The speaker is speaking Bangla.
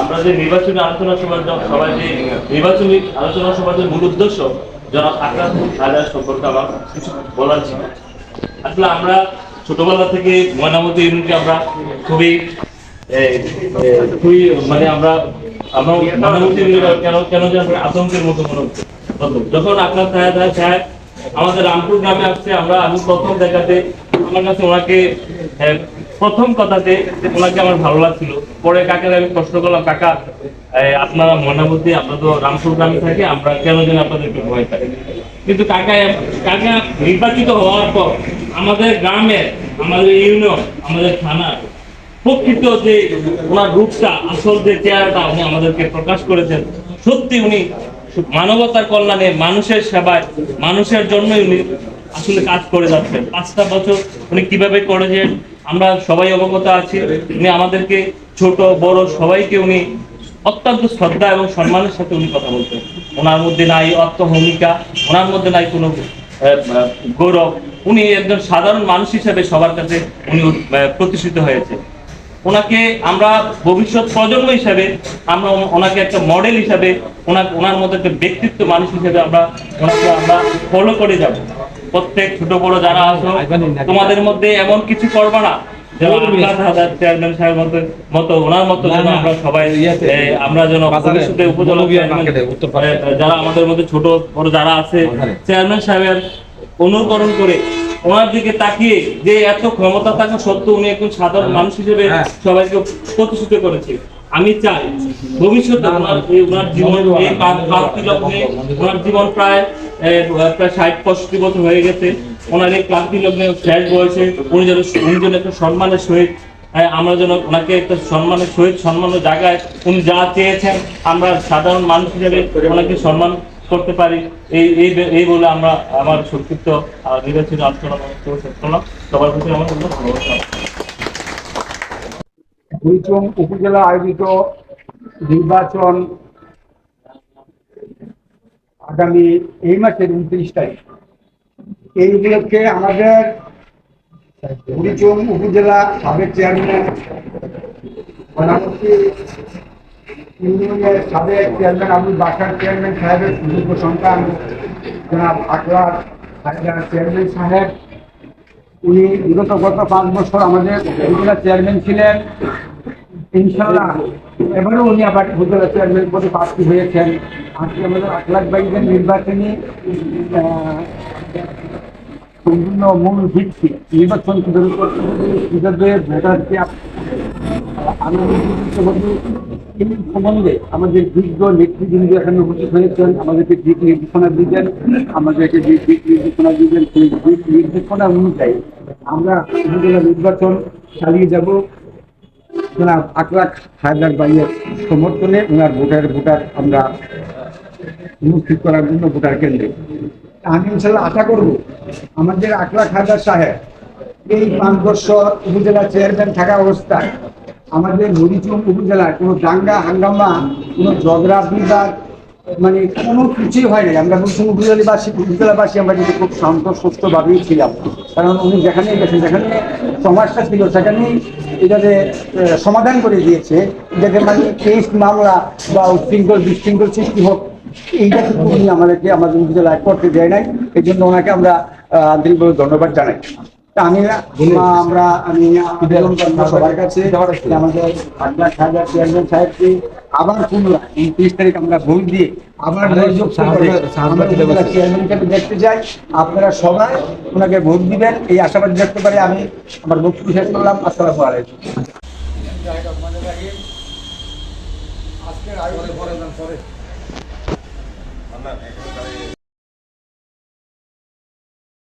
আমরা যে নির্বাচনী আলোচনা সভার সবাই যে নির্বাচনী আলোচনা সভার যে মূল উদ্দেশ্য, জনাব হায়দার সম্পর্কে আমার কিছু বলার ছিল। আসলে আমরা ছোটবেলা থেকে ময়নামতি ইউনিটকে আমরা খুবই খুবই মানে আমরা আমরা কেন কেন যেন আতঙ্কের মতো মনে যখন আপনার সাহেব আমাদের রামপুর গ্রামে আসছে, আমরা, আমি প্রথম দেখাতে, আমার কাছে ওনাকে প্রথম কথাতে ওনাকে আমার ভালো লাগছিল। পরে কাকে আমি প্রশ্ন করলাম, কাকা আপনারা ময়নামতি, আমরা তো রামপুর গ্রামে থাকি, আমরা কেন যেন আপনাদেরকে ভয় পাই? কিন্তু কাকা কাকা নির্বাচিত হওয়ার পর আমাদের গ্রামে, আমাদের ইউনিয়ন, আমাদের থানা প্রকৃত যে ওনার রূপটা, আসল যে চেহারাটা উনি আমাদেরকে প্রকাশ করেছেন, সত্যি উনি মানবতার কল্যাণে মানুষের সেবায়, মানুষের জন্য উনি আসলে কাজ করে যাচ্ছেন। পাঁচটা বছর উনি কীভাবে করেছেন, আমরা সবাই অবগত আছি। উনি আমাদেরকে ছোট, বড় সবাইকে উনি অত্যন্ত শ্রদ্ধা এবং সম্মানের সাথে উনি কথা বলতেন ওনার মধ্যে নাই অর্থভূমিকা ওনার মধ্যে নাই কোনো গৌরব। উনি একজন সাধারণ মানুষ হিসেবে সবার কাছে উনি প্রতিষ্ঠিত হয়েছে ওনাকে আমরা ভবিষ্যৎ প্রজন্ম হিসেবে আমরা ওনাকে একটা মডেল হিসেবে ওনার ওনার মতো একটা ব্যক্তিত্ব মানুষ হিসেবে আমরা ওনাকে আমরা ফলো করে যাব। প্রত্যেক ছোট বড় যারা আছো তোমাদের মধ্যে এমন কিছু করবা না। যেমন আহ্লাদ চেয়ারম্যান সাহেব মতো মতো ওনার মতো আমরা সবাই আমরা যেন ভবিষ্যতে উপজেলা যারা আমাদের মধ্যে ছোট বড় যারা আছে চেয়ারম্যান সাহেবের অনুকরণ করে ওনার দিকে তাকিয়ে যে এত ক্ষমতা থাকা সত্ত্বেও উনি একজন সাধারণ মানুষ হিসেবে সবাইকে প্রতিষ্ঠিত করেছে। আমি চাই ভবিষ্যতে ওনার ওনার জীবন এই প্রাপ্তি লগ্নে ওনার জীবন প্রায় প্রায় ষাট পঁয়ষট্টি বছর হয়ে গেছে। ওনার এই ক্লান্তি লগ্নে শেষ বয়সে উনি যেন উনি যেন একটা সম্মানের সহিত হ্যাঁ, আমরা যেন ওনাকে একটা সম্মানের সহিত সম্মানের জায়গায় উনি যা চেয়েছেন আমরা সাধারণ মানুষ হিসেবে ওনাকে সম্মান করতে পারি। এই এই এই বলে আমরা আমার সংক্ষিপ্ত নির্বাচনী আলোচনা শেষ করলাম। সবার প্রতি আমার দুইচং উপজেলা আয়োজিত নির্বাচন আগামী এই মাসের উনত্রিশ তারিখ। এই উপলক্ষে আমাদের বুড়িচং উপজেলা সাবেক চেয়ারম্যান প্রধানমন্ত্রী ইউনিয়নের সাবেক চেয়ারম্যান আবুল বাসার চেয়ারম্যান সাহেবের সুযোগ্য সন্তান, জনাব হায়দার চেয়ারম্যান সাহেব, উনি বিগত গত পাঁচ বছর আমাদের উপজেলা চেয়ারম্যান ছিলেন। ইনশাল্লাহ এবারও উনি আবার উপজেলা চেয়ারম্যান পদে প্রার্থী হয়েছেন। আজকে আমাদের আখলাক বাইকের নির্বাচনী সম্পূর্ণ মূল ভিত্তি, নির্বাচন কীভাবে করতে হবে। কীভাবে ভোটারকে হবে। সম্বন্ধে আমাদের বিজ্ঞ নেতৃবৃন্দ এখানে উপস্থিত হয়েছেন, আমাদেরকে দিক নির্দেশনা দিবেন আমাদেরকে যে দিক নির্দেশনা দিবেন সেই দিক নির্দেশনা অনুযায়ী আমরা উপজেলা নির্বাচন চালিয়ে যাব। জনাব আকলাক হায়দার বাইয়ের সমর্থনে ওনার ভোটার ভোটার আমরা উপস্থিত করার জন্য ভোটার কেন্দ্রে। আমি ইনশাল্লাহ আশা করব আমাদের আকলাক হায়দার সাহেব এই পাঁচ বছর উপজেলা চেয়ারম্যান থাকা অবস্থায় আমাদের হরিচুম উপজেলায় কোনো দাঙ্গা, হাঙ্গামা, কোনো ঝগড়া, বিবাদ মানে কোনো কিছুই হয় নাই। আমরা বলছি উপজেলাবাসী উপজেলাবাসী আমরা কিন্তু খুব শান্ত, সুস্থভাবেই ছিলাম। কারণ উনি যেখানে গেছেন, যেখানে সমস্যা ছিল, সেখানেই এটাকে সমাধান করে দিয়েছে। যাতে মানে কেস, মামলা বা উচ্ছৃঙ্খল বিশৃঙ্খল সৃষ্টি হোক, এইটা কিন্তু উনি আমাদেরকে আমাদের উপজেলায় করতে দেয় নাই। এই জন্য ওনাকে আমরা আন্তরিকভাবে ধন্যবাদ জানাই। তা আমি আমরা আমি আবেদন করব সবার কাছে। আমাদের চেয়ারম্যান সাহেবকে আবার পুনরায় উনত্রিশ তারিখ আমরা ভোট দিয়ে আবার চেয়ারম্যানকে আমি দেখতে চাই। আপনারা সবাই ওনাকে ভোট দিবেন। এই আশাবাদ ব্যক্ত করে আমি আমার বক্তব্য শেষ করলাম। আসসালামু আলাইকুম। আজকের আয়োজন